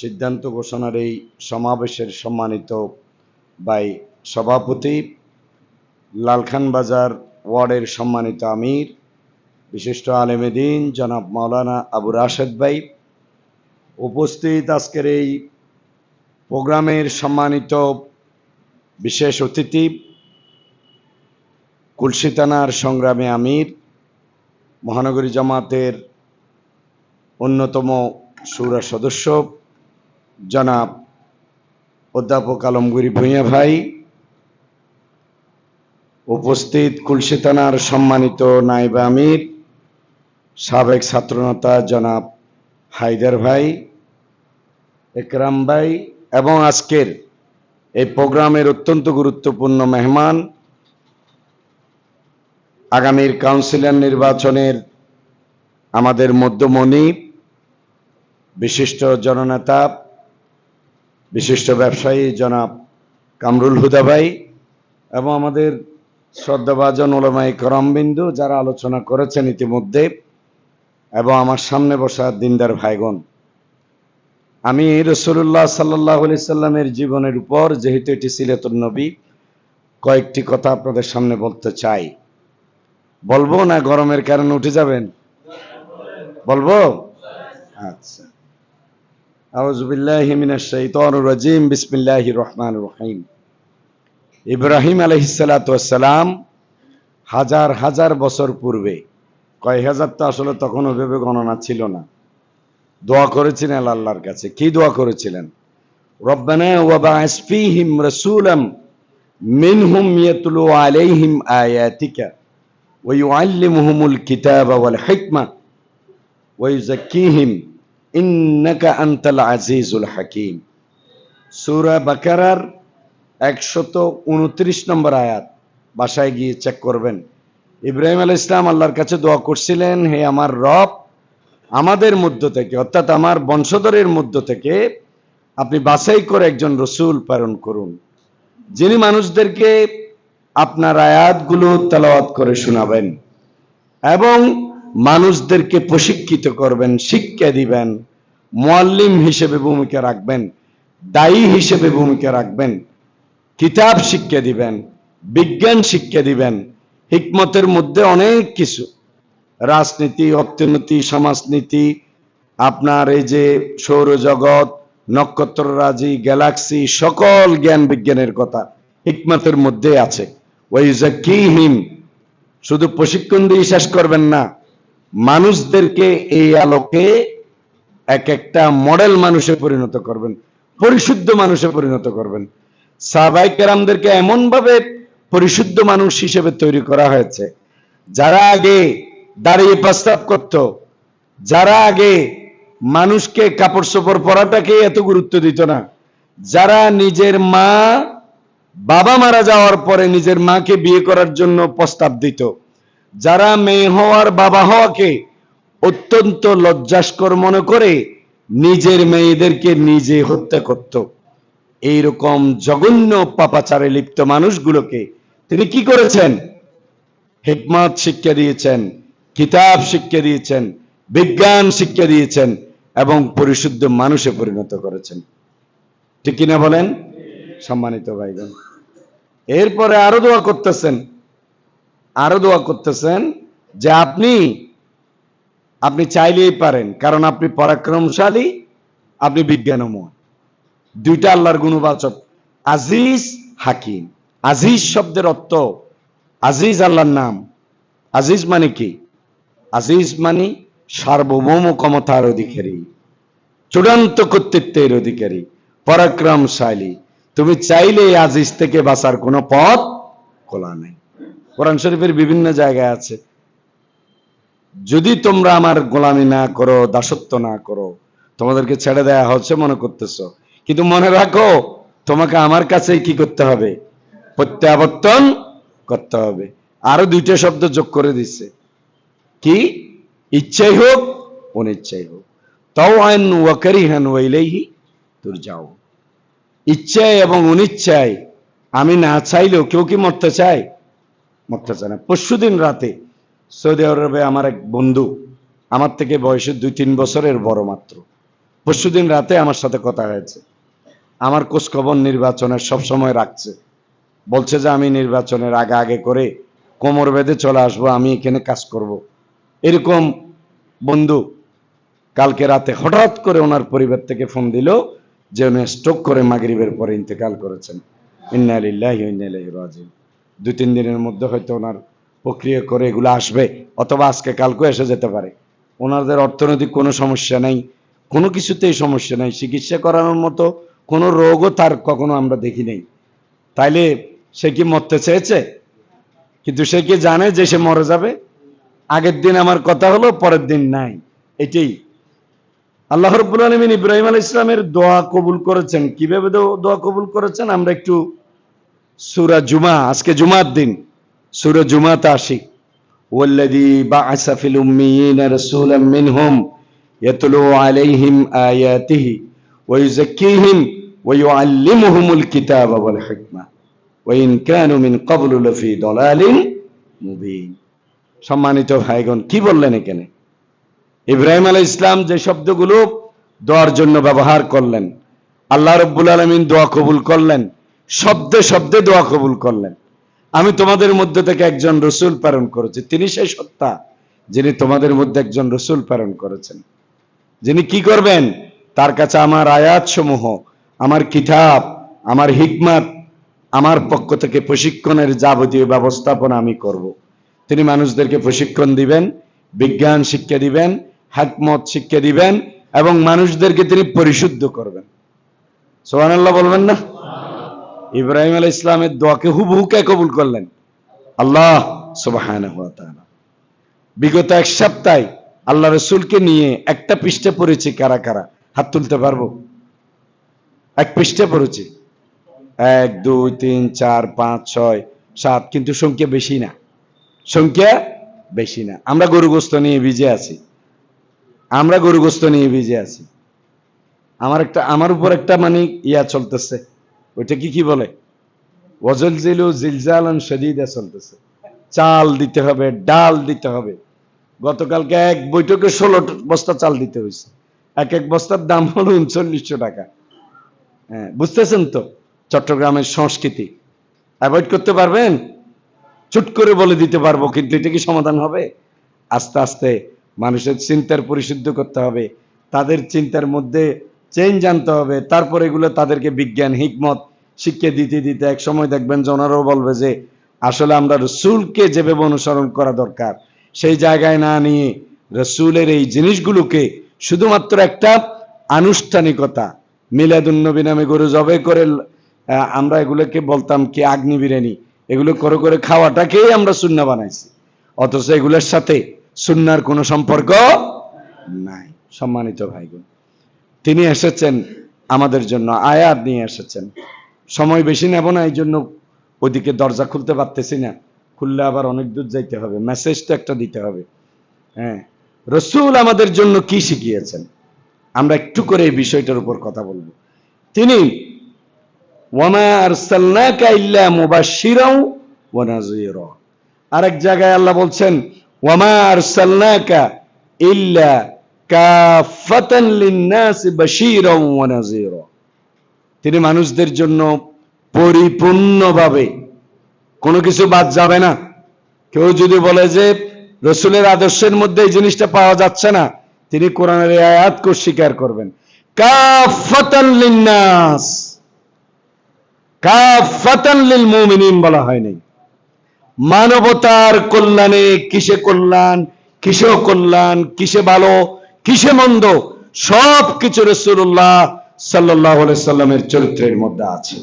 সিদ্ধান্ত ঘোষণার এই সমাবেশের সম্মানিত বাই সভাপতি, লালখান বাজার ওয়ার্ডের সম্মানিত আমির, বিশিষ্ট আলেমেদিন জনাব মাওলানা আবু রাশেদ ভাই। উপস্থিত আজকের এই প্রোগ্রামের সম্মানিত বিশেষ অতিথি, কুলসি থানার সংগ্রামী আমির, মহানগরী জামাতের অন্যতম সুরা সদস্য জনাব অধ্যাপক আলমগুরি ভূঁইয়া ভাই, উপস্থিত কুলসি থানার সম্মানিত নাইব আমির, সাবেক ছাত্রনেতা জনাব হায়দার ভাই, একরাম ভাই এবং আজকের এই প্রোগ্রামের অত্যন্ত গুরুত্বপূর্ণ মেহমান, আগামীর কাউন্সিলর নির্বাচনের আমাদের মধ্যমণি, বিশিষ্ট জননেতা বিশিষ্ট ব্যবসায়ী জনাব কামরুল হুদা ভাই এবং আমাদের শ্রদ্ধাভাজন ওলামাই করমবিন্দু যারা আলোচনা করেছেন ইতিমধ্যে এবং আমার সামনে বসা দিনদার ভাইগণ। আমি রসুল্লাহ সাল্লাহ আলি সাল্লামের জীবনের উপর যেহেতু এটি সিলেতুল নবী, কয়েকটি কথা আপনাদের সামনে বলতে চাই। বলব না গরমের কারণে উঠে যাবেন? বলব? আচ্ছা। বিসমিল্লাহির রহমানির রহিম। ইব্রাহিম আলাইহিসসালাতু ওয়াসসালাম হাজার হাজার বছর পূর্বে, কয় হাজার তো আসলে তখন ওইভাবে গণনা ছিল না। দোয়া করেছিলেন আল্লাহর কাছে। কি দোয়া করেছিলেন? রব্বানা কিতাবা ইন্নাকা আনতাল আজিজুল হাকিম। সূরা বাকারার একশত উনত্রিশ নম্বর আয়াত। বাসায় গিয়ে চেক করবেন। ইব্রাহিম আল ইসলাম আল্লাহর কাছে দোয়া করছিলেন, হে আমার রব, আমাদের মধ্য থেকে, অর্থাৎ আমার বংশধরের মধ্য থেকে, আপনি বাছাই করে একজন রসুল প্রেরণ করুন। যিনি মানুষদেরকে আপনার আয়াতগুলো তেলাওয়াত করে শোনাবেন এবং মানুষদেরকে প্রশিক্ষিত করবেন, শিক্ষা দিবেন, মোয়াল্লিম হিসেবে ভূমিকা রাখবেন, দায়ী হিসেবে ভূমিকা রাখবেন, কিতাব শিক্ষা দিবেন, বিজ্ঞান শিক্ষা দিবেন, হিকমতের মধ্যে অনেক কিছু। রাজনীতি, অর্থনীতি, সমাজনীতি, আপনার এই যে সৌরজগৎ, নক্ষত্ররাজি, গ্যালাক্সি, সকল জ্ঞান বিজ্ঞানের কথা হিকমতের মধ্যে আছে। ওই হিম শুধু প্রশিক্ষণ দিয়ে শেষ করবেন না মানুষদেরকে এই আলোকে এক একটা মডেল মানুষে পরিণত করবেন, পরিশুদ্ধ মানুষে পরিণত করবেন। সাহাবাই কেরামদেরকে এমন ভাবে পরিশুদ্ধ মানুষ হিসেবে তৈরি করা হয়েছে, যারা আগে দাঁড়িয়ে প্রস্তাব করত, যারা আগে মানুষকে কাপড় চোপড় পরাটাকে এত গুরুত্ব দিত না, যারা নিজের মা, বাবা মারা যাওয়ার পরে নিজের মাকে বিয়ে করার জন্য প্রস্তাব দিত। যারা মেয়ে হওয়ার বাবা হওয়াকে অত্যন্ত লজ্জাস্কর মনে করে নিজের মেয়েদেরকে নিজে হত্যা করত। এইরকম জঘন্য পাপাচারে লিপ্ত মানুষগুলোকে তিনি কি করেছেন? হিকমত শিক্ষা দিয়েছেন, কিতাব শিক্ষা দিয়েছেন, বিজ্ঞান শিক্ষা দিয়েছেন এবং পরিশুদ্ধ মানুষে পরিণত করেছেন। ঠিক কিনা বলেন? সম্মানিত ভাইগণ। এরপরে আরও দোয়া করতেছেন। আরও দোয়া করতেছেন যে আপনি আপনি চাইলেই পারেন, কারণ আপনি পরাক্রমশালী, আপনি বিজ্ঞানময়। দুইটা আল্লাহর গুণবাচক, আজিজ হাকিম। আজিজ শব্দের অর্থ, আজিজ আল্লাহর নাম। আজিজ মানে কি? আজিজ মানে সার্বভৌম ক্ষমতার অধিকারী, চূড়ান্ত কর্তৃত্বের অধিকারী, পরাক্রমশালী। তুমি চাইলে আজিজ থেকে বাঁচার কোনো পথ খোলা নেই। কোরআন শরীফের বিভিন্ন জায়গায় আছে। যদি তোমরা আমার গোলামি না করো, দাসত্ব না করো, তোমাদেরকে ছেড়ে দেয়া হচ্ছে মনে করতেছ। কিন্তু মনে রাখো, তোমাকে আমার কাছেই কি করতে হবে? প্রত্যাবর্তন করতে হবে। আরও দুইটা শব্দ যোগ করে দিচ্ছে কি? ইচ্ছাই হোক, অনিচ্ছাই হোক। তাও আইন ওয়াকারি হ্যান ওয়াইলেই তোর যাও ইচ্ছায় এবং অনিচ্ছায় আমি না চাইলেও কেউ কি মরতে চায়? মরতে চায় না পরশুদিন রাতে সৌদি আরবে আমার এক বন্ধু, আমার থেকে বয়সে দুই তিন বছরের বড় মাত্র। পরশুদিন রাতে আমার সাথে কথা হয়েছে। আমার খোঁজখবর নির্বাচনের সব সময় রাখছে। বলছে যে আমি নির্বাচনের আগে আগে করে কোমর বেঁধে চলে আসব, আমি এখানে কাজ করব। এরকম বন্ধু কালকে রাতে হঠাৎ করে ওনার পরিবার থেকে ফোন দিল যে উনি স্ট্রোক করে মাগরিবের পরে ইন্তেকাল করেছেন। ইন্না লিল্লাহি ওয়া ইন্না ইলাইহি রাজিউন। দুই তিন দিনের মধ্যে হয়তো ওনার প্রক্রিয়া করে এগুলো আসবে, অথবা আজকে কালকে এসে যেতে পারে। ওনাদের অর্থনৈতিক কোনো সমস্যা নাই, কোনো কিছুতেই সমস্যা নাই। চিকিৎসা করানোর মতো কোনো রোগও তার কখনো আমরা দেখি নাই। তাইলে সে কি মরতে চেয়েছে? কিন্তু সে কি জানে যে সে মরে যাবে? আগের দিন আমার কথা হলো, পরের দিন নাই। এটাই। আল্লাহ রব্বুল আলমিন ইব্রাহিম আল ইসলামের দোয়া কবুল করেছেন। কীভাবে দো- দোয়া কবুল করেছেন? আমরা একটু সুরা জুমা আজকে জুমার দিন সুরা জুমাতে আসি والذي بعث في الأميين رسولا منهم يتلو عليهم آياته ويزكيهم ويعلمهم الكتاب والحكمة وإن كانوا من قبل لفي ضلال মুবিন সম্মানিত ভাইগণ কি বললেন এখানে ইব্রাহিম আলাই ইসলাম যে শব্দগুলো দোয়ার জন্য ব্যবহার করলেন আল্লাহ রব্বুল আলমিন দোয়া কবুল করলেন শব্দে শব্দে দোয়া কবুল করলেন। আমি তোমাদের মধ্যে থেকে একজন রসুল প্রেরণ করেছি। তিনি সেই সত্তা যিনি তোমাদের মধ্যে একজন রসুল প্রেরণ করেছেন। যিনি কি করবেন? তার কাছে আমার আয়াত সমূহ আমার কিতাব, আমার হিকমত, আমার পক্ষ থেকে প্রশিক্ষণের যাবতীয় ব্যবস্থাপনা আমি করব। তিনি মানুষদেরকে প্রশিক্ষণ দিবেন, বিজ্ঞান শিক্ষা দিবেন, হাকমত শিক্ষা দিবেন এবং মানুষদেরকে তিনি পরিশুদ্ধ করবেন। সোহানাল্লাহ বলবেন না? ইব্রাহিম আলাহ ইসলামের দোয়াকে হুবহু কে কবুল করলেন। আল্লাহ বিগত এক সপ্তাহে আল্লাহ রসুলকে নিয়ে একটা পৃষ্ঠে পড়েছি কারা কারা? হাত তুলতে পারব? এক পৃষ্ঠে পড়েছি। এক, দুই, তিন, চার, পাঁচ, ছয়, সাত, কিন্তু সংখ্যা বেশি না। সংখ্যা বেশি না। আমরা গরুগ্রস্ত নিয়ে ভিজে আছি। আমরা গরুগ্রস্ত নিয়ে ভিজে আছি। আমার একটা, আমার উপর একটা মানে ইয়া চলতেছে। ওইটা কি কি বলে? ওজল জিলু জিলজালান চলতেছে। চাল দিতে হবে, ডাল দিতে হবে। গতকালকে এক বৈঠকে ষোলো বস্তা চাল দিতে হয়েছে। এক এক বস্তার দাম হলো উনচল্লিশশো টাকা। হ্যাঁ বুঝতেছেন তো? চট্টগ্রামের সংস্কৃতি। অ্যাভয়েড করতে পারবেন? চুট করে বলে দিতে পারব, কিন্তু এটা কি সমাধান হবে? আস্তে আস্তে মানুষের চিন্তার পরিশুদ্ধ করতে হবে। তাদের চিন্তার মধ্যে চেঞ্জ জানতে হবে। তারপর এগুলো তাদেরকে বিজ্ঞান, হিকমত, শিক্ষা দিতে দিতে এক সময় দেখবেন যে ওনারাও বলবে যে আসলে আমরা রসুলকে যেভাবে অনুসরণ করা দরকার, সেই জায়গায় না নিয়ে রসুলের এই জিনিসগুলোকে শুধুমাত্র একটা আনুষ্ঠানিকতা, মিলাদুন্নবী নামে গরু জবে করে আমরা এগুলোকে বলতাম কি আগ্নি বিরিয়ানি, এগুলো করে করে খাওয়াটাকেই আমরা সুন্না বানাইছি। অথচ এগুলোর সাথে সুন্নার কোনো সম্পর্ক নাই। সম্মানিত ভাইগুন তিনি এসেছেন আমাদের জন্য, আয়াত নিয়ে এসেছেন। সময় বেশি নেব না এই জন্য ওদিকে দরজা খুলতে পারতেছি না। খুললে আবার অনেক দূর যাইতে হবে মেসেজ তো একটা দিতে হবে। হ্যাঁ রসুল আমাদের জন্য কি শিখিয়েছেন? আমরা একটু করে এই বিষয়টার উপর কথা বলব। তিনি নাযীরা। আরেক জায়গায় আল্লাহ বলছেন, ওয়ামা আরসালনাকা ইল্লা তিনি মানুষদের জন্য পরিপূর্ণভাবে কোনো কিছু বাদ যাবে না। কেউ যদি বলে যে রসুলের আদর্শের মধ্যে এই জিনিসটা পাওয়া যাচ্ছে না, তিনি কোরআনের আয়াতকে স্বীকার করবেন। কাফাতান লিন-নাস। কাফাতান লিল মুমিনিন বলা হয়নি মানবতার কল্যাণে কিসে কল্যাণ কিসে কল্যাণ, কিসে ভালো? কিসে মন্দ? সব কিছু রসুল্লাহ সাল্লাহ সাল্লামের চরিত্রের মধ্যে আছে।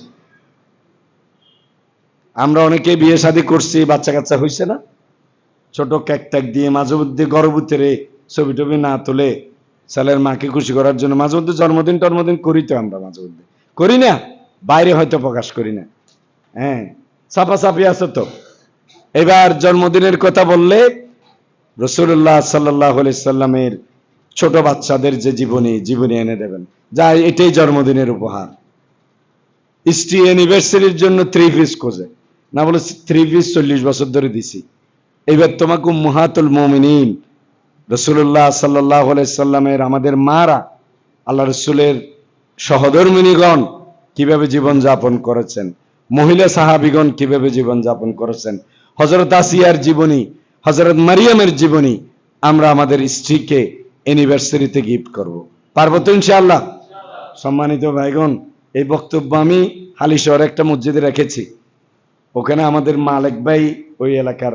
আমরা অনেকে বিয়ে শাদী করছি বাচ্চা কাচ্চা হয়েছে না? ছোট কেক ট্যাক দিয়ে মাঝে মধ্যে গর্ভবতীরে ছবি টবি না তুলে ছেলের মাকে খুশি করার জন্য মাঝে মধ্যে জন্মদিন, টন্মদিন করি তো আমরা মাঝে মধ্যে। করি না, বাইরে হয়তো প্রকাশ করি না। হ্যাঁ চাপা চাপি আছে তো। এবার জন্মদিনের কথা বললে রসুল্লাহ সাল্লাহ সাল্লামের ছোট বাচ্চাদের যে জীবনী জীবনী এনে দেবেন। যা এটাই জন্মদিনের উপহার। স্ত্রী অ্যানিভার্সারির জন্য থ্রি পিস খোঁজে। না বলে থ্রি পিস চল্লিশ বছর ধরে দিছি। এবার তোমাকে মুহাতুল মমিনিন রসুল্লাহ সাল্লাহ সাল্লামের আমাদের মারা, আল্লাহ রসুলের সহধর্মিনীগণ কীভাবে জীবন যাপন করেছেন, মহিলা সাহাবিগণ কীভাবে জীবন যাপন করেছেন হজরত আসিয়ার জীবনী হজরত মারিয়ামের জীবনী, আমরা আমাদের স্ত্রীকে অ্যানিভার্সারিতে গিফট করব। পারব তো ইনশাআল্লাহ? সম্মানিত ভাইগণ, এই বক্তব্য আমি হালিশহর একটা মসজিদে রেখেছি। ওখানে আমাদের মালেক ভাই ওই এলাকার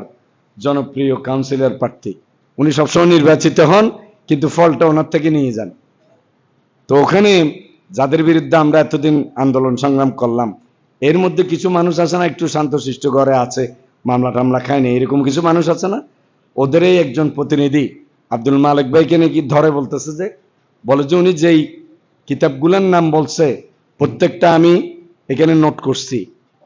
জনপ্রিয় কাউন্সিলর প্রার্থী। উনি সবসময় নির্বাচিত হন, কিন্তু ফলটা ওনার থেকে নিয়ে যান। তো ওখানে যাদের বিরুদ্ধে আমরা এতদিন আন্দোলন সংগ্রাম করলাম, এর মধ্যে কিছু মানুষ আছে না, একটু শান্তশিষ্ট ঘরে আছে, মামলা টামলা খায়নি, এরকম কিছু মানুষ আছে না? ওদেরই একজন প্রতিনিধি আব্দুল মালিক ভাইকে নাকি ধরে বলতেছে যে, বলে যে উনি যেই কিতাবগুলোর নাম বলছে, প্রত্যেকটা আমি এখানে নোট করছি।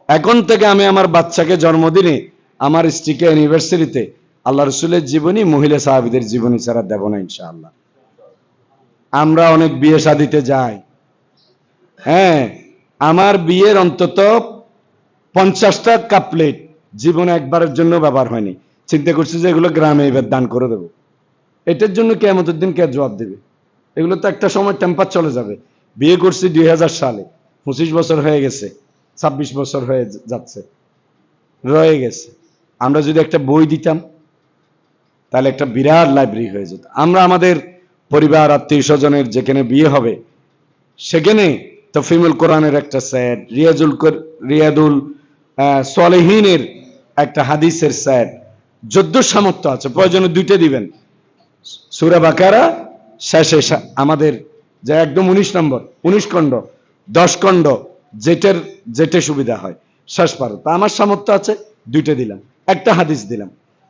এখন থেকে আমি আমার বাচ্চাকে জন্মদিনে আমার স্ত্রীকে অ্যানিভার্সারিতে আল্লাহ রসুলের জীবনী, মহিলা সাহাবিদের জীবনী ছাড়া দেব না ইনশাআল্লাহ। আমরা অনেক বিয়ে শাদিতে যাই। হ্যাঁ আমার বিয়ের অন্তত পঞ্চাশটা কাপলেট জীবনে একবারের জন্য ব্যবহার হয়নি। চিন্তা করছি যে এগুলো গ্রামে এবার দান করে দেবো। এটার জন্য কেমতের দিন কে জবাব দেবে? এগুলো তো একটা সময় টেম্পার চলে যাবে। বিয়ে করছি দুই হাজার সালে, পঁচিশ বছর হয়ে গেছে, ছাব্বিশ বছর হয়ে যাচ্ছে, রয়ে গেছে। আমরা যদি একটা বই দিতাম, তাহলে একটা বিরাট লাইব্রেরি হয়ে যেত। আমরা আমাদের পরিবার, আত্মীয় স্বজনের যেখানে বিয়ে হবে, সেখানে তফিমুল কোরআনের একটা সেট রিয়াজুল রিয়াদুল সলেহীনের একটা হাদিসের সেট যদ্য সামর্থ্য আছে। প্রয়োজনে দুইটা দিবেন। সুরা বাকারা শেষে আমাদের যে একদম উনিশ নম্বর, উনিশ খণ্ড, দশ খণ্ড, যেটার, যেটা সুবিধা হয়, শেষ পারো। তা আমার সামর্থ্য আছে, দুইটা দিলাম, একটা হাদিস দিলাম।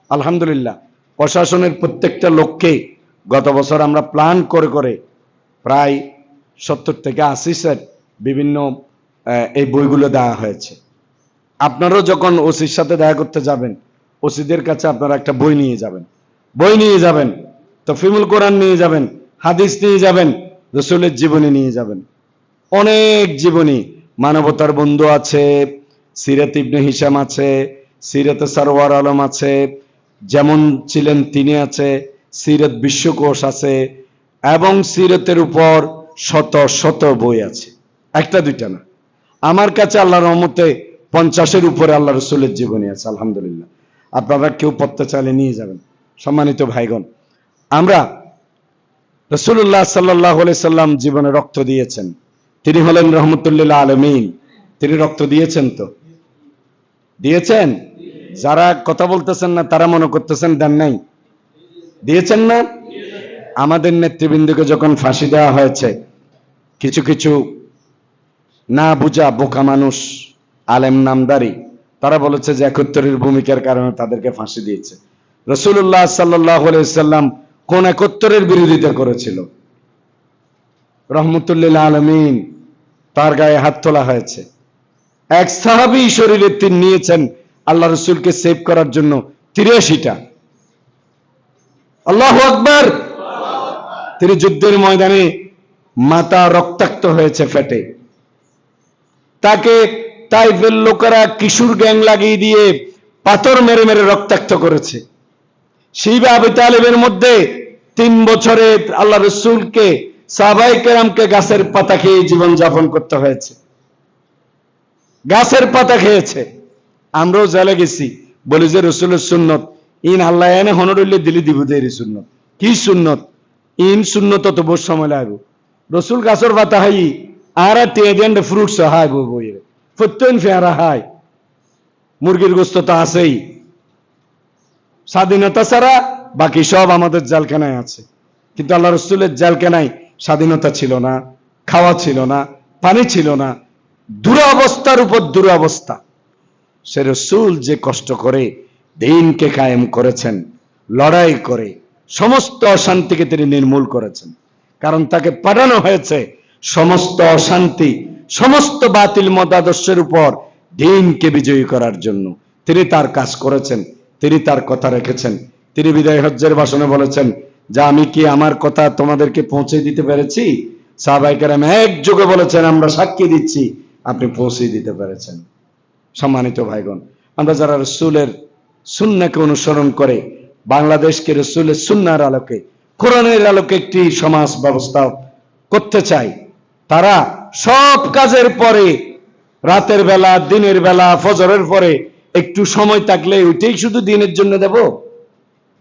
আলহামদুলিল্লাহ, প্রশাসনের প্রত্যেকটা লোককে গত বছর আমরা প্ল্যান করে করে প্রায় সত্তর থেকে আশি সেট বিভিন্ন এই বইগুলো দেওয়া হয়েছে। আপনারাও যখন ওসির সাথে দেখা করতে যাবেন, ওসিদের কাছে আপনারা একটা বই নিয়ে যাবেন। বই নিয়ে যাবেন তো ফিমুল কোরআন নিয়ে যাবেন, হাদিস নিয়ে যাবেন, রসুলের জীবনী নিয়ে যাবেন। অনেক জীবনী, মানবতার বন্ধু আছে, সিরাত ইবনে হিসাম আছে, সিরাতে সারোয়ার আলম আছে, যেমন ছিলেন তিনি আছে, সিরত বিশ্বকোষ আছে, এবং সিরতের উপর শত শত বই আছে। একটা, দুইটা না। আমার কাছে আল্লাহর রহমতে পঞ্চাশের উপরে আল্লাহ রসুলের জীবনী আছে, আলহামদুলিল্লাহ। আপনারা কেউ পড়তে চাইলে নিয়ে যাবেন। সম্মানিত ভাইগণ আমরা রসুল্লাহ সাল্লাহ সাল্লাম জীবনে রক্ত দিয়েছেন। তিনি হলেন রহমতুল্লাহ আলমিন। তিনি রক্ত দিয়েছেন তো? দিয়েছেন? যারা কথা বলতেছেন না, তারা মনে করতেছেন দেন নাই। দিয়েছেন না? আমাদের নেতৃবৃন্দকে যখন ফাঁসি দেওয়া হয়েছে, কিছু কিছু না বুঝা বোকা মানুষ, আলেম নামদারি, তারা বলেছে যে একত্তরের ভূমিকার কারণে তাদেরকে ফাঁসি দিয়েছে। রসুল্লাহ সাল্লাহ সাল্লাম কোন একত্তরের বিরোধিতা করেছিল। রহমতুল্লিল্লাহ আলমিন তার গায়ে হাত তোলা হয়েছে। এক সাহাবি শরীরে তিনি নিয়েছেন, আল্লাহ রসুলকে সেভ করার জন্য তিরাশিটা। আল্লাহ আকবর! তিনি যুদ্ধের ময়দানে মাথা রক্তাক্ত হয়েছে ফেটে। তাকে তাইফের লোকেরা কিশোর গ্যাং লাগিয়ে দিয়ে পাথর মেরে মেরে রক্তাক্ত করেছে। শিবা আবি তালেবের মধ্যে তিন বছরে আল্লাহ রসুলকে সাহাবাই কেরামকে গাছের পাতা খেয়ে জীবন যাপন করতে হয়েছে। গাছের পাতা খেয়েছে। আমরাও জেলে গেছি। বলি যে রসুলের সুন্নত। ইন আল্লাহ এনে হনরুল্লে দিলি দিব দেরি সুন্নত। কি সুন্নত? ইন সুন্নত তো বহু সময় লাগবে। রসুল গাছের পাতা হাই, আর টেডেন্ড ফ্রুটস হাই বই বই প্রত্যেক ফেয়ারা হাই মুরগির গোস্ত তো আছেই। স্বাধীনতা ছাড়া বাকি সব আমাদের জেলখানায় আছে। কিন্তু আল্লাহ রসুলের জেলখানায় স্বাধীনতা ছিল না, খাওয়া ছিল না, পানি ছিল না, দুরবস্থার উপর দুরবস্থা। সে রসুল যে কষ্ট করে দিনকে কায়েম করেছেন, লড়াই করে, সমস্ত অশান্তিকে তিনি নির্মূল করেছেন। কারণ তাকে পাঠানো হয়েছে, সমস্ত অশান্তি, সমস্ত বাতিল মতাদর্শের উপর দিনকে বিজয়ী করার জন্য। তিনি তার কাজ করেছেন তিনি তার কথা রেখেছেন। তিনি বিদায় হজ্জের ভাষণে বলেছেন, যে আমি কি আমার কথা তোমাদেরকে পৌঁছে দিতে পেরেছি? সাহবাইকার একযোগে বলেছেন, আমরা সাক্ষী দিচ্ছি, আপনি পৌঁছে দিতে পেরেছেন। সম্মানিত ভাইগণ, আমরা যারা রসুলের সুন্নাকে অনুসরণ করে, বাংলাদেশকে রসুলের সুন্নার আলোকে, কোরআনের আলোকে একটি সমাজ ব্যবস্থা করতে চাই, তারা সব কাজের পরে, রাতের বেলা, দিনের বেলা, ফজরের পরে একটু সময় থাকলে ওইটাই শুধু দিনের জন্য দেব?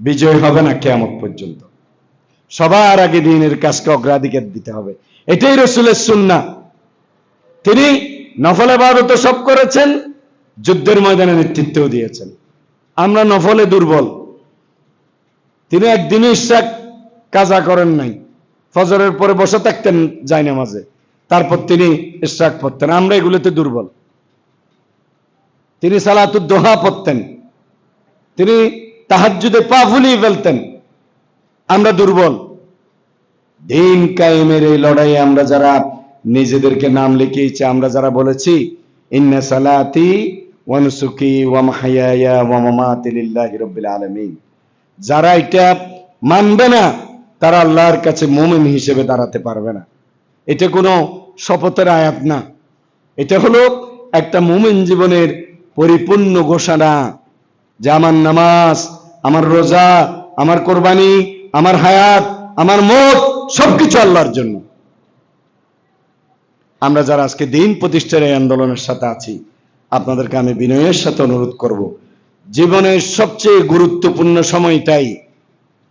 বিজয় হবে না কেমন পর্যন্ত। সবার আগে দিনের কাজকে অগ্রাধিকার দিতে হবে। এটাই রসুলের সুন্না তিনি নফল এবাদত সব করেছেন, যুদ্ধের ময়দানে নেতৃত্বও দিয়েছেন। আমরা নফলে দুর্বল। তিনি একদিনও ইশাক কাজা করেন নাই। ফজরের পরে বসে থাকতেন যায় না মাঝে তারপর তিনি ইশাক পড়তেন। আমরা এগুলোতে দুর্বল। তিনি সালাতুর দোহা পড়তেন। তিনি তাহাজ্জুদে পা ফুলিয়ে ফেলতেন। আমরা দুর্বল। দিন কায়েমের এই লড়াইয়ে আমরা যারা নিজেদেরকে নাম লিখিয়েছি, আমরা যারা বলেছি, ইন্না সালাতি ওয়া নুসুকি ওয়া মাহইয়ায়া ওয়া মামাতি লিল্লাহি রাব্বিল আলামিন। যারা এটা মানবে না, তারা আল্লাহর কাছে মুমিন হিসেবে দাঁড়াতে পারবে না। এটা কোনো শপথের আয়াত না। এটা হলো একটা মুমিন জীবনের পরিপূর্ণ ঘোষণা। যে আমার নামাজ, আমার রোজা, আমার কোরবানি, আমার হায়াত, আমার মত, সবকিছু আল্লাহর জন্য। আমরা যারা আজকে দিন প্রতিষ্ঠার এই আন্দোলনের সাথে আছি, আপনাদেরকে আমি বিনয়ের সাথে অনুরোধ করব। জীবনের সবচেয়ে গুরুত্বপূর্ণ সময়টাই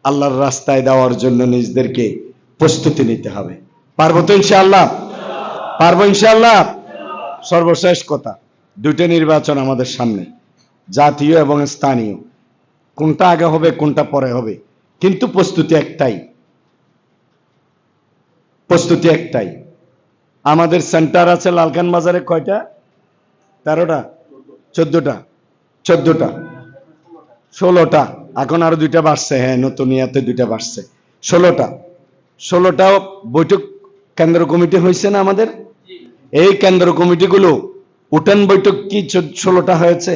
আল্লাহর রাস্তায় দেওয়ার জন্য নিজেদেরকে প্রস্তুতি নিতে হবে। পারব তো ইনশাআল্লাহ? পারব ইনশাআল্লাহ? সর্বশেষ কথা। দুটো নির্বাচন আমাদের সামনে, জাতীয় এবং স্থানীয়। কোনটা আগে হবে, কোনটা পরে হবে। কিন্তু প্রস্তুতি একটাই। প্রস্তুতি একটাই। আমাদের সেন্টার আছে লালখান বাজারে কয়টা? তেরোটা? চোদ্দটা? চোদ্দটা। ষোলোটা। এখন আরও দুইটা বাড়ছে। হ্যাঁ নতুন ইয়াতে দুইটা বাড়ছে। ষোলোটা। ষোলোটা বৈঠক কেন্দ্র কমিটি হয়েছে না আমাদের? এই কেন্দ্র কমিটিগুলো উঠান বৈঠক কি ষোলোটা হয়েছে?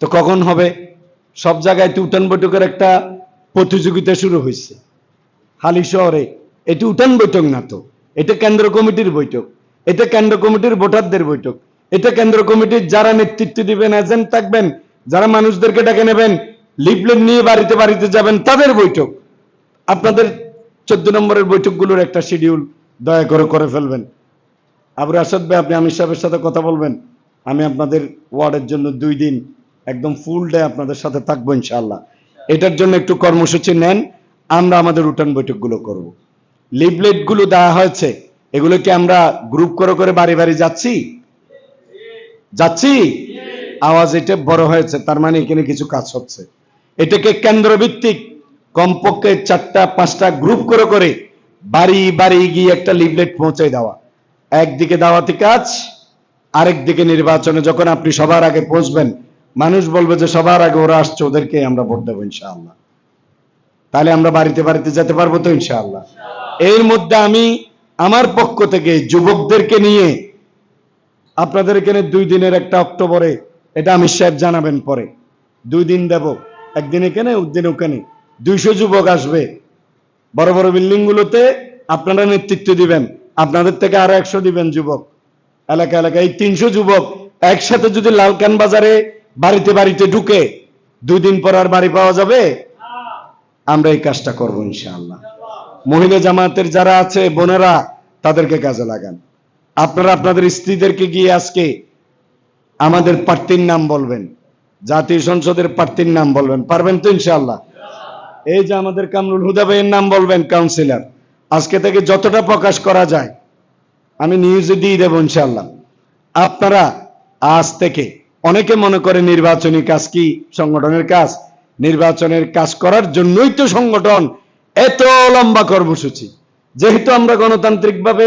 তো কখন হবে? সব জায়গায় তো উঠান বৈঠকের একটা প্রতিযোগিতা শুরু হয়েছে। হালি শহরে। এটি উঠান বৈঠক না তো? এটা কেন্দ্র কমিটির বৈঠক। এটা কেন্দ্র কমিটির ভোটারদের বৈঠক। এটা কেন্দ্র কমিটির যারা নেতৃত্ব দিবেন এজেন্ট থাকবেন, যারা মানুষদেরকে ডেকে নেবেন লিফলেট নিয়ে বাড়িতে বাড়িতে যাবেন, তাদের বৈঠক। আপনাদের চোদ্দ নম্বরের বৈঠকগুলোর একটা শিডিউল দয়া করে করে ফেলবেন। আবু আসাদ ভাই, আপনি আমির সাহেবের সাথে কথা বলবেন? আমি আপনাদের ওয়ার্ডের জন্য দুই দিন একদম ফুল ডে আপনাদের সাথে থাকব ইনশাআল্লাহ। এটার জন্য একটু কর্মসূচি নেন, আমরা আমাদের উঠান বৈঠকগুলো করব। লিফলেটগুলো দেওয়া হয়েছে এগুলো কি আমরা গ্রুপ করে করে বাড়ি বাড়ি যাচ্ছি? যাচ্ছি? আওয়াজ এটা বড় হয়েছে, তার মানে এখানে কিছু কাজ হচ্ছে। এটাকে কেন্দ্রভিত্তিক, কমপক্ষে চারটা, পাঁচটা গ্রুপ করে করে বাড়ি বাড়ি গিয়ে একটা লিফলেট পৌঁছে দেওয়া। একদিকে দাওয়াতি কাজ আরেক দিকে নির্বাচনে যখন আপনি সবার আগে পৌঁছবেন, মানুষ বলবে যে সবার আগে ওরা আসছে, ওদেরকে আমরা ভোট দেবো ইনশাআল্লাহ। তাহলে আমরা বাড়িতে বাড়িতে যেতে পারব তো ইনশাআল্লাহ। এর মধ্যে আমি আমার পক্ষ থেকে যুবকদেরকে নিয়ে, আপনাদের এখানে দুই দিনের একটা অক্টোবরে, এটা আমি সাহেব জানাবেন পরে, দুই দিন দেব। একদিন এখানে, একদিন ওখানে। দুইশো যুবক আসবে। বড় বড় বিল্ডিং গুলোতে আপনারা নেতৃত্ব দিবেন। আপনাদের থেকে আরও একশো দিবেন যুবক। এলাকা এলাকায় এই তিনশো যুবক একসাথে যদি লালকান বাজারে বাড়িতে বাড়িতে ঢুকে দুই দিন পর আর বাড়ি পাওয়া যাবে? আমরা এই কাজটা করব ইনশাআল্লাহ। মহিলা জামাতের যারা আছে, বোনেরা, তাদেরকে কাজে লাগান। আপনারা আপনাদের স্ত্রীদেরকে গিয়ে আজকে আমাদের প্রার্থীর নাম বলবেন। জাতীয় সংসদের প্রার্থীর নাম বলবেন। পারবেন তো ইনশাআল্লাহ? এই যে আমাদের কামরুল হুদা ভাইয়ের নাম বলবেন কাউন্সিলর আজকে থেকে যতটা প্রকাশ করা যায়, আমি নিউজে দিয়ে দেবো ইনশাআল্লাহ। আপনারা আজ থেকে, অনেকে মনে করে নির্বাচনী কাজ কি সংগঠনের কাজ? নির্বাচনের কাজ করার জন্যই তো সংগঠন এত লম্বা কর্মসূচি। যেহেতু আমরা গণতান্ত্রিকভাবে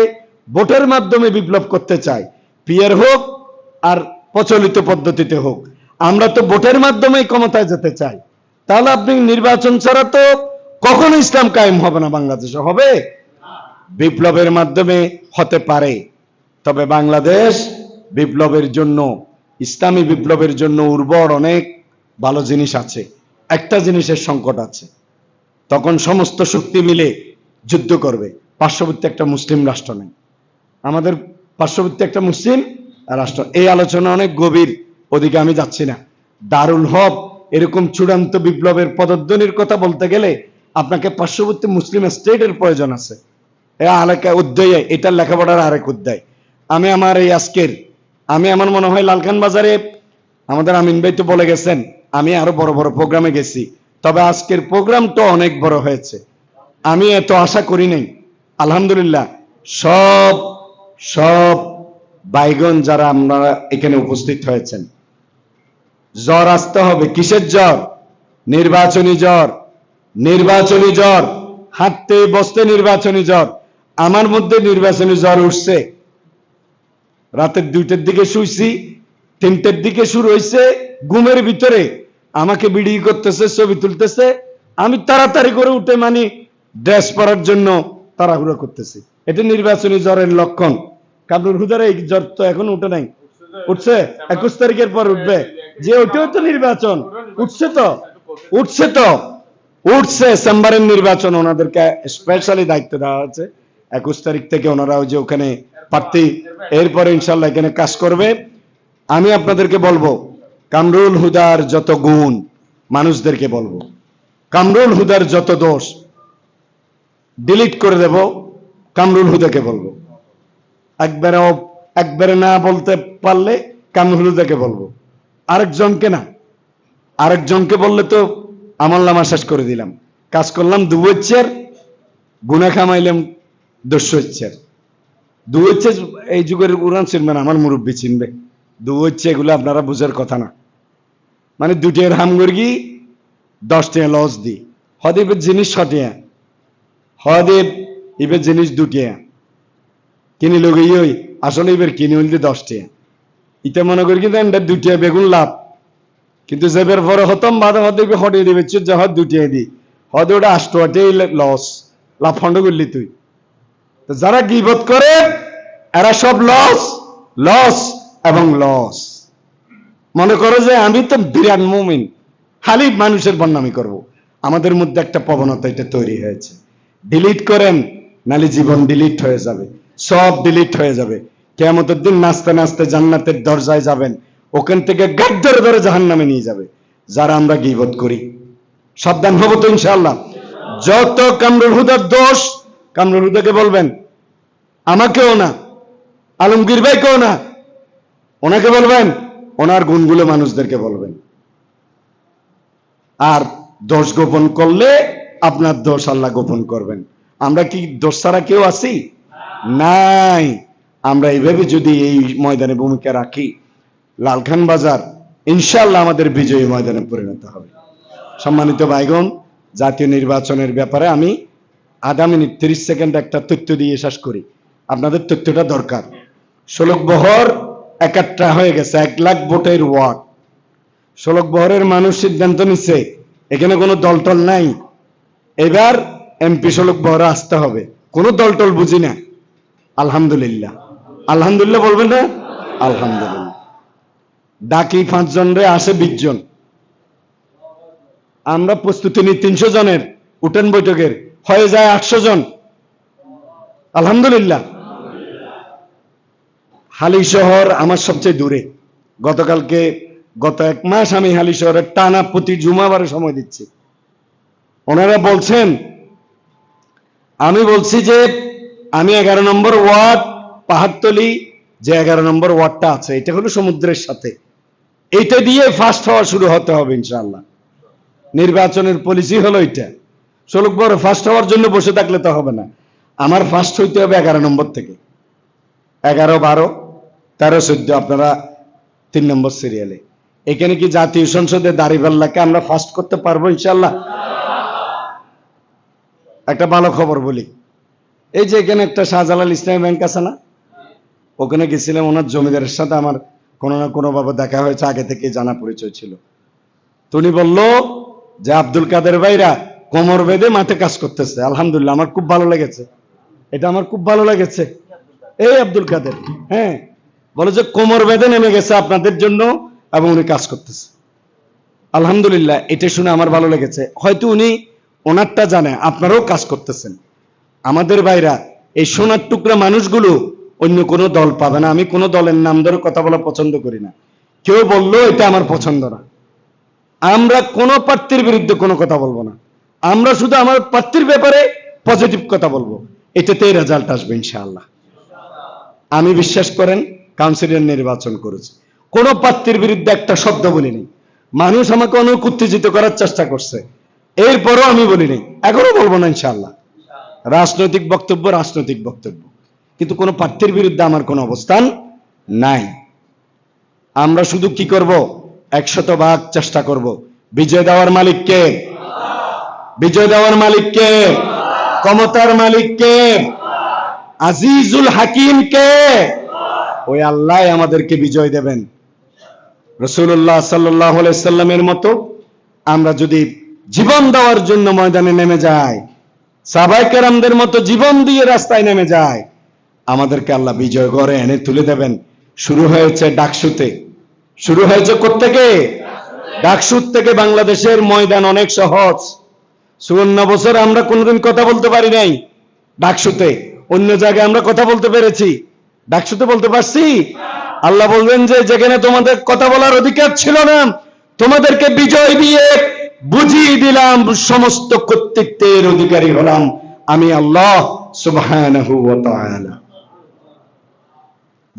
ভোটের মাধ্যমে বিপ্লব করতে চাই পিয়ার হোক আর প্রচলিত পদ্ধতিতে হোক, আমরা তো ভোটের মাধ্যমেই ক্ষমতায় যেতে চাই। তাহলে আপনি নির্বাচন ছাড়া তো কখনো ইসলাম কায়েম হবে না বাংলাদেশে হবে। বিপ্লবের মাধ্যমে হতে পারে। তবে বাংলাদেশ বিপ্লবের জন্য, ইসলামী বিপ্লবের জন্য উর্বর অনেক ভালো জিনিস আছে। একটা জিনিসের সংকট আছে। তখন সমস্ত শক্তি মিলে যুদ্ধ করবে। পার্শ্ববর্তী একটা মুসলিম রাষ্ট্র নেই। আমাদের পার্শ্ববর্তী একটা মুসলিম রাষ্ট্র। এই আলোচনা অনেক গভীর, ওদিকে আমি যাচ্ছি না। দারুল হক এরকম চূড়ান্ত বিপ্লবের পদধ্বনির কথা বলতে গেলে আপনাকে পার্শ্ববর্তী মুসলিম স্টেটের প্রয়োজন আছে। অধ্যায় এটার লেখাপড়ার আরেক অধ্যায় আমি আমার এই আজকের, আমি আমার মনে হয় লালখান বাজারে, আমাদের আমিন ভাই তো বলে গেছেন, আমি আরও বড় বড় প্রোগ্রামে গেছি। তবে আজকের প্রোগ্রামটা অনেক বড় হয়েছে। আমি এত আশা করি নাই। আলহামদুলিল্লাহ, সব সব বাইগন যারা আপনারা এখানে উপস্থিত হয়েছেন। জ্বর আসতে হবে, কিসের জ্বর? নির্বাচনী জ্বর। নির্বাচনী জ্বর, হাঁটতে, বসতে নির্বাচনী জ্বর, আমার মধ্যে নির্বাচনী জ্বর উঠছে। রাতের দুইটার দিকে শুইছি, তিনটের দিকে শুরু হয়েছে ঘুমের ভিতরে। আমাকে বিড়ি করতেছে, ছবি তুলতেছে। আমি তাড়াতাড়ি করে উঠে মানি ড্রেস পরার জন্য তাড়াহুড়ো করতেছি। এটা নির্বাচনী জ্বরের লক্ষণ। কামরুল হুদার এই জ্বর তো এখন উঠে নাই। উঠছে? একুশ তারিখের পর উঠবে। যে ওইটাও তো নির্বাচন। উঠছে তো? উঠছে তো? উঠছে চেম্বারের নির্বাচন, ওনাদেরকে স্পেশালি দায়িত্ব দেওয়া হয়েছে। একুশ তারিখ থেকে ওনারা ওই যে ওখানে প্রার্থী, এরপরে ইনশাল্লাহ এখানে কাজ করবে। আমি আপনাদেরকে বলব, কামরুল হুদার যত গুণ, মানুষদেরকে বলব, কামরুল হুদার যত দোষ ডিলিট করে দেব, কামরুল হুদাকে বলব। একবারে একবারে না বলতে পারলে কামরুল হুদাকে বলব। আরেকজনকে না, আরেকজনকে বললে তো আমল নামা শেষ করে দিলাম। কাজ করলাম দু হচ্ছের গুনা খামাইলাম দস্য হচ্ছের দু হচ্ছে এই যুগের উড়ান চিনবে না আমার মুরব্বী চিনবে। দু হচ্ছে এগুলো আপনারা বুঝার কথা না। মানে দুটিয়ার হামগুর্গি দশ টাকা লস দি। হদেবের জিনিস ছটিয়া হদেব ইবের জিনিস দুটিয়া কিনি লোক ওই, আসলে এবার কিনে হইলে দশ টাকা ইতে মনে করি কিন্তু দুটিয়া বেগুন লাভ। কিন্তু জেবের পরে হতম বাদে হতে হটিয়ে দিবে যে হদ দুটিয়ে দি। হদে ওটা আষ্টে লস লাভ ফন্ড করলি তুই। তো যারা গিবত করে, এরা সব লস লস এবং লস মনে করো যে আমি তো বিরাট মুমিন, খালি মানুষের বন্যামি করব। আমাদের মধ্যে একটা প্রবণতা এটা তৈরি হয়েছে। ডিলিট করেন, নালে জীবন ডিলিট হয়ে যাবে। সব ডিলিট হয়ে যাবে। কেমতের দিন নাচতে নাচতে জান্নাতের দরজায় যাবেন। ওখান থেকে গাদ ধরে ধরে জাহান নামে নিয়ে যাবে, যারা আমরা গিবত করি। সাবধান হব তো ইনশাল্লাহ যত কামরুল হুদার দোষ, কামরুল হুদাকে বলবেন, আমাকেও না, আলমগীর ভাইকেও না, ওনাকে বলবেন, ওনার গুণগুলো মানুষদেরকে বলবেন। আর দোষ গোপন করলে আপনার দোষ আল্লাহ গোপন করবেন। আমরা কি দোষ ছাড়া কেউ আছি? নাই। আমরা এইভাবে যদি এই ময়দানে ভূমিকা রাখি লালখান বাজার ইনশাল্লাহ আমাদের বিজয়ী ময়দানে পরিণত হবে। সম্মানিত ভাইগণ, জাতীয় নির্বাচনের ব্যাপারে আমি আধা মিনিট তিরিশ সেকেন্ড একটা তথ্য দিয়ে শেষ করি। আপনাদের তথ্যটা দরকার। ষোলক বহর একাত্রা হয়ে গেছে, এক লাখ ভোটের ওয়ার্ড। ষোলক বহরের মানুষ সিদ্ধান্ত নিচ্ছে এখানে কোনো দলটল নাই। এবার এমপি ষোলক বহরে আসতে হবে। কোনো দলটল বুঝি না। আলহামদুলিল্লাহ। আলহামদুলিল্লাহ বলবেন না? আলহামদুলিল্লাহ। ডাকি পাঁচজন রে, আসে বিশ জন আমরা প্রস্তুতি নিই তিনশো জনের, উঠেন বৈঠকের। হয়ে যায় আটশো জন। আলহামদুলিল্লাহ। হালি শহর আমার সবচেয়ে দূরে। গতকালকে গত এক মাস আমি হালি শহরের টানা প্রতি জুমাবারে সময় দিচ্ছি। ওনারা বলছেন, আমি বলছি যে আমি এগারো নম্বর ওয়ার্ড পাহাড়তলি, যে এগারো নম্বর ওয়ার্ডটা আছে, এটা হলো সমুদ্রের সাথে। এইটা দিয়ে ফার্স্ট হওয়া শুরু হতে হবে ইনশাল্লাহ নির্বাচনের পলিসি হলো এটা ষোলক বড় ফার্স্ট হওয়ার জন্য বসে থাকলে তো হবে না। আমার ফার্স্ট হইতে হবে এগারো নম্বর থেকে। এগারো, বারো, তেরো, চোদ্দ, আপনারা তিন নম্বর সিরিয়ালে এখানে কি জাতীয় সংসদে দাঁড়িপাল্লাকে আমরা ফার্স্ট করতে পারব ইনশাল্লাহ একটা ভালো খবর বলি। এই যে এখানে একটা শাহজালাল ইসলামী ব্যাংক আছে না? ওখানে গেছিলাম ওনার জমিদারের সাথে আমার কোনো না কোনো ভাবে দেখা হয়েছে, আগে থেকে জানা পরিচয় ছিল। তো উনি বলল যে, আব্দুল কাদের ভাইরা কোমর বেঁধে মাঠে কাজ করতেছে। আলহামদুলিল্লাহ, আমার খুব ভালো লেগেছে। এটা আমার খুব ভালো লেগেছে। এই আব্দুল কাদের হ্যাঁ বলে যে, কোমর বেঁধে নেমে গেছে আপনাদের জন্য এবং উনি কাজ করতেছে। আলহামদুলিল্লাহ, এটা শুনে আমার ভালো লেগেছে। হয়তো উনি ওনারটা জানে, আপনারাও কাজ করতেছেন। আমাদের ভাইরা, এই সোনার টুকরা মানুষগুলো অন্য কোনো দল পাবে না। আমি কোনো দলের নাম ধরে কথা বলা পছন্দ করি না। কেউ বলল, এটা আমার পছন্দ না। আমরা কোনো প্রার্থীর বিরুদ্ধে কোনো কথা বলব না। আমরা শুধু আমার প্রার্থীর ব্যাপারে পজিটিভ কথা বলব। এটাতেই রেজাল্ট আসবে ইনশাআল্লাহ। আমি বিশ্বাস করেন কাউন্সিলর নির্বাচন করেছি। কোন প্রার্থীর বিরুদ্ধে একটা শব্দ বলিনি। মানুষ আমাকে অনেক উত্তেজিত করার চেষ্টা করছে। এরপরও আমি বলিনি। এখনও বলব না ইনশাআল্লাহ। রাজনৈতিক বক্তব্য রাজনৈতিক বক্তব্য। কিন্তু কোনো প্রার্থীর বিরুদ্ধে আমার কোনো অবস্থান নাই। আমরা শুধু কি করব? একশত ভাগ চেষ্টা করব। বিজয় দেওয়ার মালিককে বিজয় দেওয়ার মালিককে ক্ষমতার মালিককে আজিজুল হাকিমকে ওই আল্লাহ আমাদেরকে বিজয় দেবেন। রসুল্লাহ সাল্লাহ সাল্লামের মতো আমরা যদি জীবন দেওয়ার জন্য ময়দানে নেমে যাই সাবাইকেরামদের মতো জীবন দিয়ে রাস্তায় নেমে যায় আমাদেরকে আল্লাহ বিজয় করে এনে তুলে দেবেন। শুরু হয়েছে ডাকসুতে। শুরু হয়েছে কোত্থেকে? ডাকসুত থেকে বাংলাদেশের ময়দান অনেক সহজ। চুয়ান্ন বছর আমরা কোনোদিন কথা বলতে পারি নাই ডাকসুতে। অন্য জায়গায় আমরা কথা বলতে পেরেছি। ডাকসুতে বলতে পারছি? আল্লাহ বলবেন যে, যেখানে তোমাদের কথা বলার অধিকার ছিল না, তোমাদেরকে বিজয় দিয়ে বুঝিয়ে দিলাম, সমস্ত কর্তৃত্বের অধিকারী হলাম আমি আল্লাহ তাআলা।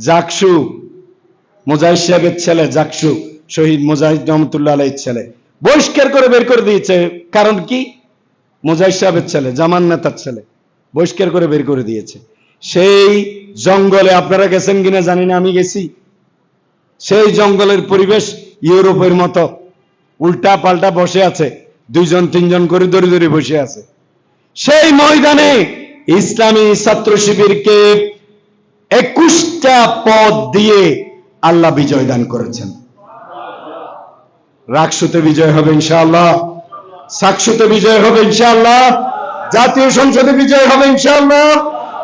জাকসু, মোজাহিদ সাহেবের ছেলে জাকসু, শহীদ মুজাহিদ রহমতুল্লাহ ছেলে। বহিষ্কার করে বের করে দিয়েছে। কারণ কি? মুজাহিদ সাহেবের ছেলে, জামান নেতার ছেলে। বহিষ্কার করে বের করে দিয়েছে। সেই জঙ্গলে আপনারা গেছেন কিনা জানি না, আমি গেছি। সেই জঙ্গলের পরিবেশ ইউরোপের মতো। উল্টা পাল্টা বসে আছে। দুইজন, তিনজন করে দড়ি দড়ি বসে আছে। সেই ময়দানে ইসলামী ছাত্র শিবিরকে একুশটা পদ দিয়ে আল্লাহ বিজয় দান করেছেন। রাকসুতে বিজয় হবে ইনশাআল্লাহ। সাকসুতে বিজয় হবে ইনশাআল্লাহ। জাতীয় সংসদে বিজয় হবে ইনশাআল্লাহ।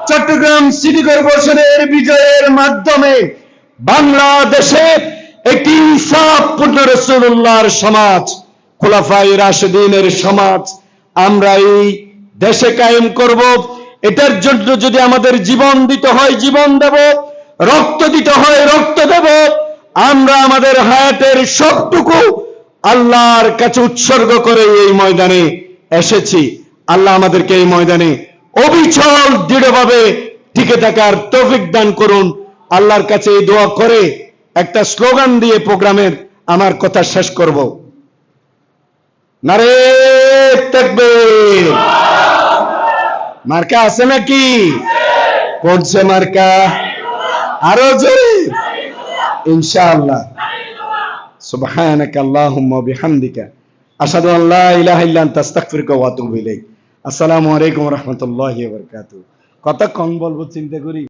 চট্টগ্রাম সিটি কর্পোরেশনের বিজয়ের মাধ্যমে বাংলাদেশে একটি রসুল্লাহর সমাজ খোলাফাই রাশেদিনের সমাজ, আমরা এই দেশে কায়েম করব। এটার জন্য যদি আমাদের জীবন দিতে হয়, জীবন দেব, রক্ত দিতে হয়, রক্ত দেব, আমরা আমাদের হায়াতের সবটুকু আল্লাহর কাছে উৎসর্গ করে এই ময়দানে এসেছি। আল্লাহ আমাদেরকে এই ময়দানে অবিচল দৃঢ়ভাবে টিকে থাকার তৌফিক দান করুন। আল্লাহর কাছে এই দোয়া করে একটা স্লোগান দিয়ে প্রোগ্রামের আমার কথা শেষ করব। নারে থাকবে মার্কা আছে নাকি? পড়ছে মার্কা। আরও জোরে। ইনশাআল্লাহ। সুবহানাক আল্লাহুম্মা বিহামদিকা। আশহাদু আন লা ইলাহা ইল্লা আনতা, আস্তাগফিরুকা ওয়া আতুবু ইলাইক। আসসালামু আলাইকুম ওয়া রাহমাতুল্লাহি ওয়া বারাকাতুহু। কতক্ষণ বলব, চিন্তা করি?